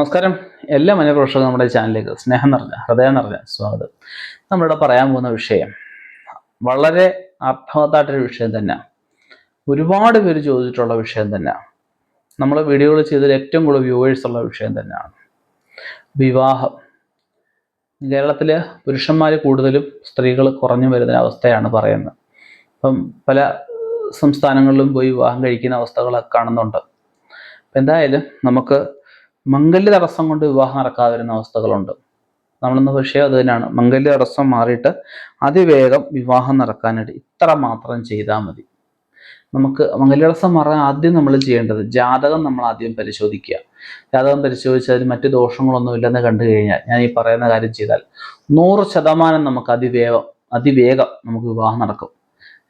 നമസ്കാരം. എല്ലാ മനഃപ്രേക്ഷകർക്കും നമ്മുടെ ചാനലിലേക്ക് സ്നേഹം നിറഞ്ഞ ഹൃദയം നിറഞ്ഞ സ്വാഗതം. നമ്മളിവിടെ പറയാൻ പോകുന്ന വിഷയം വളരെ അർത്ഥവത്തായിട്ടൊരു വിഷയം തന്നെ. ഒരുപാട് പേര് ചോദിച്ചിട്ടുള്ള വിഷയം തന്നെ. നമ്മൾ വീഡിയോകൾ ചെയ്തതിൽ ഏറ്റവും കൂടുതൽ വ്യൂവേഴ്സ് ഉള്ള വിഷയം തന്നെയാണ് വിവാഹം. കേരളത്തിൽ പുരുഷന്മാർ കൂടുതലും സ്ത്രീകൾ കുറഞ്ഞു വരുന്ന അവസ്ഥയാണ് പറയുന്നത്. അപ്പം പല സംസ്ഥാനങ്ങളിലും പോയി വിവാഹം കഴിക്കുന്ന അവസ്ഥകളൊക്കെ കാണുന്നുണ്ട്. എന്തായാലും നമുക്ക് മംഗല്യ തടസ്സം കൊണ്ട് വിവാഹം നടക്കാതെ വരുന്ന അവസ്ഥകളുണ്ട്. നമ്മളിന്ന് വിഷയം അത് തന്നെയാണ്. മംഗല്യ തടസ്സം മാറിയിട്ട് അതിവേഗം വിവാഹം നടക്കാനായിട്ട് ഇത്ര മാത്രം ചെയ്താൽ മതി. നമുക്ക് മംഗല്യ തടസ്സം മാറാൻ ആദ്യം നമ്മൾ ചെയ്യേണ്ടത് ജാതകം നമ്മൾ ആദ്യം പരിശോധിക്കുക. ജാതകം പരിശോധിച്ചാൽ മറ്റു ദോഷങ്ങളൊന്നും ഇല്ലെന്ന് കണ്ടു കഴിഞ്ഞാൽ ഞാൻ ഈ പറയുന്ന കാര്യം ചെയ്താൽ നൂറ് ശതമാനം നമുക്ക് അതിവേഗം അതിവേഗം നമുക്ക് വിവാഹം നടക്കും.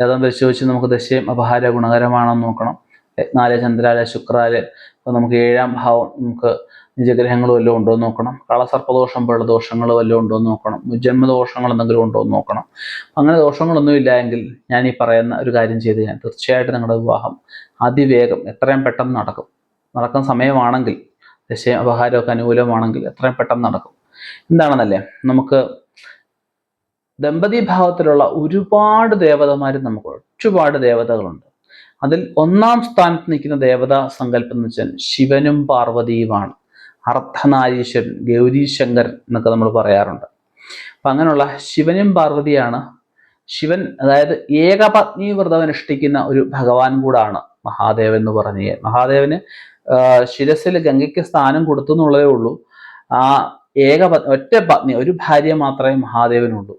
ജാതകം പരിശോധിച്ച് നമുക്ക് ദശയും അപഹാര ഗുണകരമാണെന്ന് നോക്കണം. നാല് ചന്ദ്രാല ശുക്രാൽ ഇപ്പം നമുക്ക് ഏഴാം ഭാവം നമുക്ക് നിജഗ്രഹങ്ങൾ വല്ലതും ഉണ്ടോ എന്ന് നോക്കണം. കളസർപ്പദോഷം പോലുള്ള ദോഷങ്ങൾ വല്ലതും ഉണ്ടോ എന്ന് നോക്കണം. ജന്മദോഷങ്ങൾ എന്തെങ്കിലും ഉണ്ടോ എന്ന് നോക്കണം. അങ്ങനെ ദോഷങ്ങളൊന്നും ഇല്ല എങ്കിൽ ഞാൻ ഈ പറയുന്ന ഒരു കാര്യം ചെയ്ത് ഞാൻ തീർച്ചയായിട്ടും നിങ്ങളുടെ വിവാഹം അതിവേഗം എത്രയും പെട്ടെന്ന് നടക്കും. നടക്കുന്ന സമയമാണെങ്കിൽ ദശയും അപഹാരമൊക്കെ അനുകൂലമാണെങ്കിൽ എത്രയും പെട്ടെന്ന് നടക്കും. എന്താണെന്നല്ലേ? നമുക്ക് ദമ്പതി ഭാവത്തിലുള്ള ഒരുപാട് ദേവതമാരും നമുക്ക് ഒരുപാട് ദേവതകളുണ്ട്. അതിൽ ഒന്നാം സ്ഥാനത്ത് നിൽക്കുന്ന ദേവതാ സങ്കല്പം എന്ന് വെച്ചാൽ ശിവനും പാർവതിയുമാണ്. അർദ്ധനാരീശ്വരൻ ഗൗരീശങ്കർ എന്നൊക്കെ നമ്മൾ പറയാറുണ്ട്. അപ്പം അങ്ങനെയുള്ള ശിവനും പാർവതിയാണ്. ശിവൻ അതായത് ഏകപത്നി വ്രതം അനുഷ്ഠിക്കുന്ന ഒരു ഭഗവാൻ കൂടാണ് മഹാദേവൻ എന്ന് പറഞ്ഞു മഹാദേവന് ശിരസിൽ ഗംഗയ്ക്ക് സ്ഥാനം കൊടുത്തു എന്നുള്ളതേ ഉള്ളൂ. ആ ഏക ഒറ്റ പത്നി ഒരു ഭാര്യ മാത്രമേ മഹാദേവനുള്ളൂ.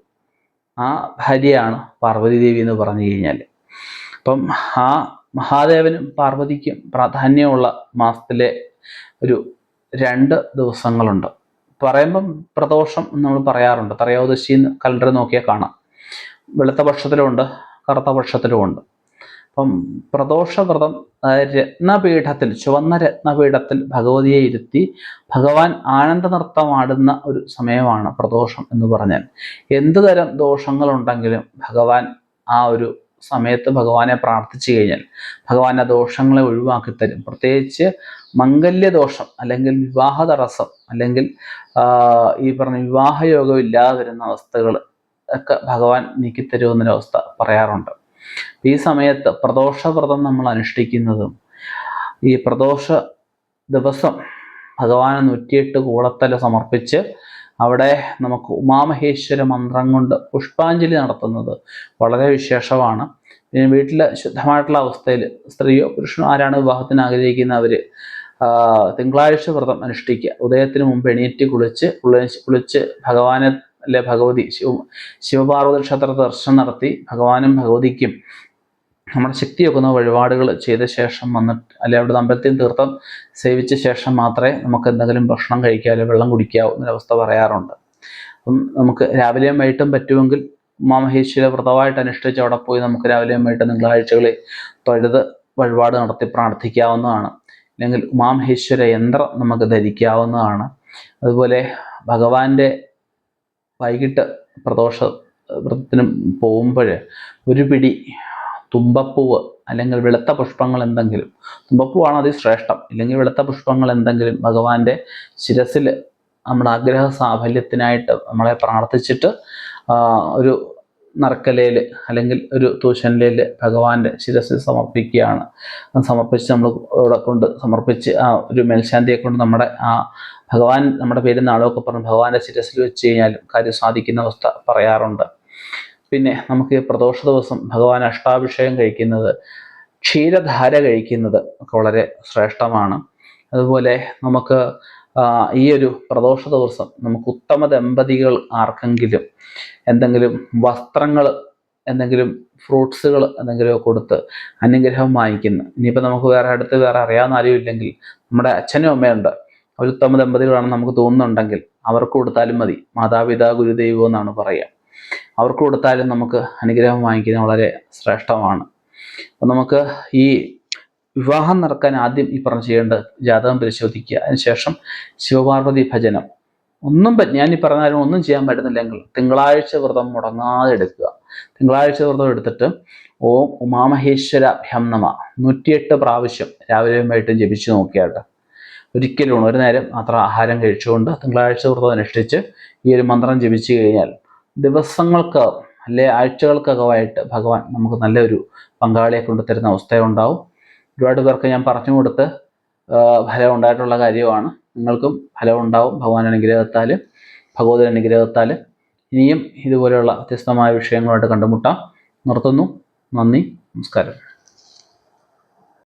ആ ഭാര്യയാണ് പാർവതി ദേവി എന്ന് പറഞ്ഞു കഴിഞ്ഞാൽ. അപ്പം ആ മഹാദേവനും പാർവതിക്കും പ്രാധാന്യമുള്ള മാസത്തിലെ ഒരു രണ്ട് ദിവസങ്ങളുണ്ട്. പറയുമ്പം പ്രദോഷം നമ്മൾ പറയാറുണ്ട്. ത്രയോദശി കലണ്ടർ നോക്കിയാൽ കാണാം. വെളുത്ത പക്ഷത്തിലുമുണ്ട് കറുത്ത പക്ഷത്തിലുമുണ്ട്. അപ്പം പ്രദോഷവ്രതം രത്നപീഠത്തിൽ ചുവന്ന രത്നപീഠത്തിൽ ഭഗവതിയെ ഇരുത്തി ഭഗവാൻ ആനന്ദ നൃത്തം ആടുന്ന ഒരു സമയമാണ് പ്രദോഷം എന്ന് പറഞ്ഞാൽ. എന്തു തരം ദോഷങ്ങളുണ്ടെങ്കിലും ഭഗവാൻ ആ ഒരു സമയത്ത് ഭഗവാനെ പ്രാർത്ഥിച്ചു കഴിഞ്ഞാൽ ഭഗവാൻ ആ ദോഷങ്ങളെ ഒഴിവാക്കി തരും. പ്രത്യേകിച്ച് മംഗല്യദോഷം അല്ലെങ്കിൽ വിവാഹ തടസ്സം അല്ലെങ്കിൽ ഈ പറഞ്ഞ വിവാഹയോഗം ഇല്ലാതെ വരുന്ന അവസ്ഥകൾ ഒക്കെ ഭഗവാൻ നീക്കിത്തരുമെന്നൊരവസ്ഥ പറയാറുണ്ട്. ഈ സമയത്ത് പ്രദോഷവ്രതം നമ്മൾ അനുഷ്ഠിക്കുന്നതും ഈ പ്രദോഷ ദിവസം ഭഗവാന് നൂറ്റിയെട്ട് കൂടത്തല സമർപ്പിച്ച് അവിടെ നമുക്ക് ഉമാമഹേശ്വര മന്ത്രം കൊണ്ട് പുഷ്പാഞ്ജലി നടത്തുന്നത് വളരെ വിശേഷമാണ്. പിന്നെ വീട്ടിൽ ശുദ്ധമായിട്ടുള്ള അവസ്ഥയിൽ സ്ത്രീയോ പുരുഷനോ ആരാണ് വിവാഹത്തിന് ആഗ്രഹിക്കുന്നവർ തിങ്കളാഴ്ച വ്രതം അനുഷ്ഠിക്കുക. ഉദയത്തിന് മുമ്പ് എണീറ്റ് കുളിച്ച് കുളിച്ച് ഭഗവാനെ അല്ലെ ഭഗവതി ശിവ ശിവപാർവതി ക്ഷേത്ര ദർശനം നടത്തി ഭഗവാനും ഭഗവതിക്കും നമ്മുടെ ശക്തി വെക്കുന്ന വഴിപാടുകൾ ചെയ്ത ശേഷം വന്നിട്ട് അല്ലെ അവിടെ അമ്പലത്തിൽ തീർത്ഥം സേവിച്ച ശേഷം മാത്രമേ നമുക്ക് എന്തെങ്കിലും ഭക്ഷണം കഴിക്കാമോ വെള്ളം കുടിക്കാവോ എന്നൊരവസ്ഥ പറയാറുണ്ട്. അപ്പം നമുക്ക് രാവിലെയും വൈകിട്ടും പറ്റുമെങ്കിൽ ഉമാമഹേശ്വര വ്രതമായിട്ട് അനുഷ്ഠിച്ച് അവിടെ പോയി നമുക്ക് രാവിലെയും വൈകിട്ടും തിങ്കളാഴ്ചകളിൽ തൊഴുത് വഴിപാട് നടത്തി പ്രാർത്ഥിക്കാവുന്നതാണ്. അല്ലെങ്കിൽ ഉമാമഹേശ്വര യന്ത്രം നമുക്ക് ധരിക്കാവുന്നതാണ്. അതുപോലെ ഭഗവാന്റെ വൈകിട്ട് പ്രദോഷ വ്രതത്തിന് പോകുമ്പോൾ ഒരു പിടി തുമ്പപ്പൂവ് അല്ലെങ്കിൽ വെളുത്ത പുഷ്പങ്ങൾ എന്തെങ്കിലും. തുമ്പപ്പൂവാണ് അതിശ്രേഷ്ഠം ഇല്ലെങ്കിൽ വെളുത്ത പുഷ്പങ്ങൾ എന്തെങ്കിലും ഭഗവാന്റെ ശിരസിൽ നമ്മുടെ ആഗ്രഹ സാഫല്യത്തിനായിട്ട് നമ്മളെ പ്രാർത്ഥിച്ചിട്ട് ഒരു നറക്കലയിൽ അല്ലെങ്കിൽ ഒരു തൂശനിലയിൽ ഭഗവാന്റെ ശിരസിൽ സമർപ്പിക്കുകയാണ്. സമർപ്പിച്ച് നമ്മൾ ഇവിടെ കൊണ്ട് സമർപ്പിച്ച് ആ ഒരു മേൽശാന്തിയെ കൊണ്ട് നമ്മുടെ ആ ഭഗവാൻ നമ്മുടെ പേര് നാളൊക്കെ പറഞ്ഞ് ഭഗവാന്റെ ശിരസിൽ വെച്ച് കഴിഞ്ഞാലും കാര്യം സാധിക്കുന്ന അവസ്ഥ പറയാറുണ്ട്. പിന്നെ നമുക്ക് പ്രദോഷ ദിവസം ഭഗവാൻ അഷ്ടാഭിഷേകം കഴിക്കുന്നത് ക്ഷീരധാര കഴിക്കുന്നത് ഒക്കെ വളരെ ശ്രേഷ്ഠമാണ്. അതുപോലെ നമുക്ക് ഈ ഒരു പ്രദോഷ ദിവസം നമുക്ക് ഉത്തമ ദമ്പതികൾ ആർക്കെങ്കിലും എന്തെങ്കിലും വസ്ത്രങ്ങൾ എന്തെങ്കിലും ഫ്രൂട്ട്സുകൾ എന്തെങ്കിലും കൊടുത്ത് അനുഗ്രഹം വാങ്ങിക്കുന്നു. ഇനിയിപ്പോൾ നമുക്ക് വേറെ അടുത്ത് വേറെ അറിയാവുന്ന ആരും ഇല്ലെങ്കിൽ നമ്മുടെ അച്ഛനും അമ്മയുണ്ട് അവർ ഉത്തമ ദമ്പതികളാണെന്ന് നമുക്ക് തോന്നുന്നുണ്ടെങ്കിൽ അവർക്ക് കൊടുത്താലും മതി. മാതാപിതാ ഗുരുദൈവം എന്നാണ് പറയുക. അവർക്ക് കൊടുത്താലും നമുക്ക് അനുഗ്രഹം വാങ്ങിക്കുന്നത് വളരെ ശ്രേഷ്ഠമാണ്. അപ്പം നമുക്ക് ഈ വിവാഹം നടക്കാൻ ആദ്യം ഈ പറഞ്ഞ ചെയ്യേണ്ട ജാതകം പരിശോധിക്കുക. അതിനുശേഷം ശിവപാർവതി ഭജനം. ഒന്നും ഞാൻ ഈ പറഞ്ഞാലും ഒന്നും ചെയ്യാൻ പറ്റുന്നില്ലെങ്കിൽ തിങ്കളാഴ്ച വ്രതം മുടങ്ങാതെ എടുക്കുക. തിങ്കളാഴ്ച വ്രതം എടുത്തിട്ട് ഓം ഉമാമഹേശ്വര ഭ്യംനമ നൂറ്റിയെട്ട് പ്രാവശ്യം രാവിലെയും വൈകിട്ടും ജപിച്ചു നോക്കിയാട്ട് ഒരിക്കലും ഒരു നേരം അത്ര ആഹാരം കഴിച്ചുകൊണ്ട് തിങ്കളാഴ്ച വ്രതം അനുഷ്ഠിച്ച് ഈ ഒരു മന്ത്രം ജപിച്ചു കഴിഞ്ഞാൽ ദിവസങ്ങൾക്ക് അല്ലെ ആഴ്ചകൾക്കകമായിട്ട് ഭഗവാൻ നമുക്ക് നല്ലൊരു പങ്കാളിയെ കൊണ്ടുതരുന്ന അവസ്ഥയുണ്ടാവും. ഒരുപാട് പേർക്ക് ഞാൻ പറഞ്ഞു കൊടുത്ത് ഫലം ഉണ്ടായിട്ടുള്ള കാര്യമാണ്. നിങ്ങൾക്കും ഫലം ഉണ്ടാവും ഭഗവാൻ അനുഗ്രഹത്താൽ ഭഗവതി അനുഗ്രഹത്താൽ. ഇനിയും ഇതുപോലെയുള്ള വ്യത്യസ്തമായ വിഷയങ്ങളുമായിട്ട് കണ്ടുമുട്ടാം. നിർത്തുന്നു. നന്ദി. നമസ്കാരം.